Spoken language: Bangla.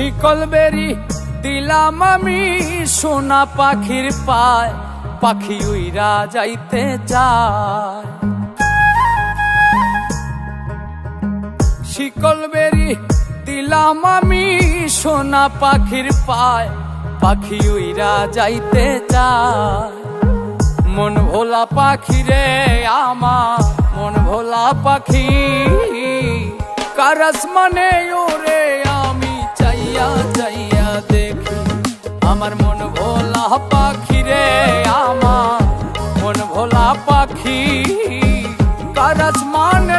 শিকল বেরি দিলাম আমি সোনা পাখির পায়, পাখি উইরা যাইতে চায়। শিকল বেরি দিলাম আমি সোনা পাখির পায়, পাখি উইরা যাইতে চায়। মন ভোলা পাখি রে আমার, মন ভোলা পাখি কারাস মানে ওরে আমার মন ভোলা পাখি রে আমার মন ভোলা পাখি। কারাস মানে